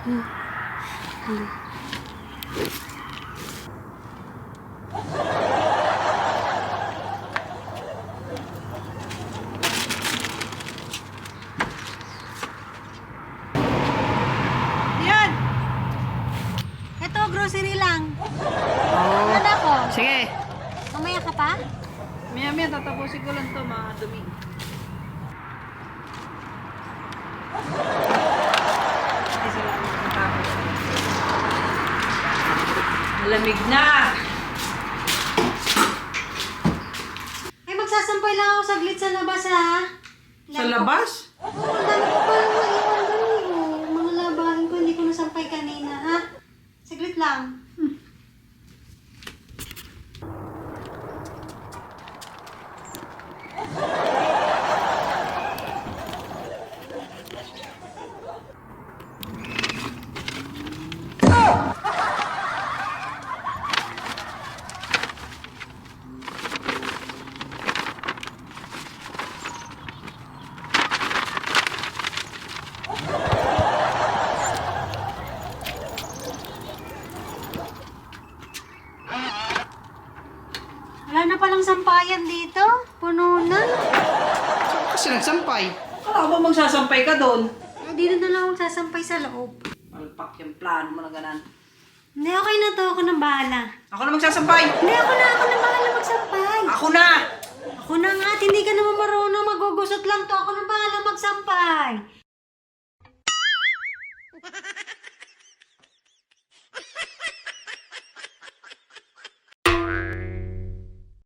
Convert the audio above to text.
Yan! Ito, grocery lang. Oo. Ano ko? Sige. Mamaya ka pa? Maya maya tatapusin ko lang to mga dumi. Isa lang ang matapos. Malamig na! Ay, magsasampay lang ako saglit sa labas, ha? Sa labas? Oo, ang dami ko pa yung maiwan doon, eh. oh. Mga labahin ko, hindi ko nasampay kanina, ha? Saglit lang. Wala na palang sampayan dito. Puno na. Kasi nagsampay. Kala ko ba magsasampay ka doon? Eh, dito na lang ako sasampay sa loob. Malpak yung plano mo na ganan. Hindi, okay na to. Ako na bahala. Ako na magsasampay! Hindi, ako na. Ako na bahala magsampay. Ako na! Ako na nga. at Hindi ka naman marunong. Magugusot lang to. Ako na bahala magsampay.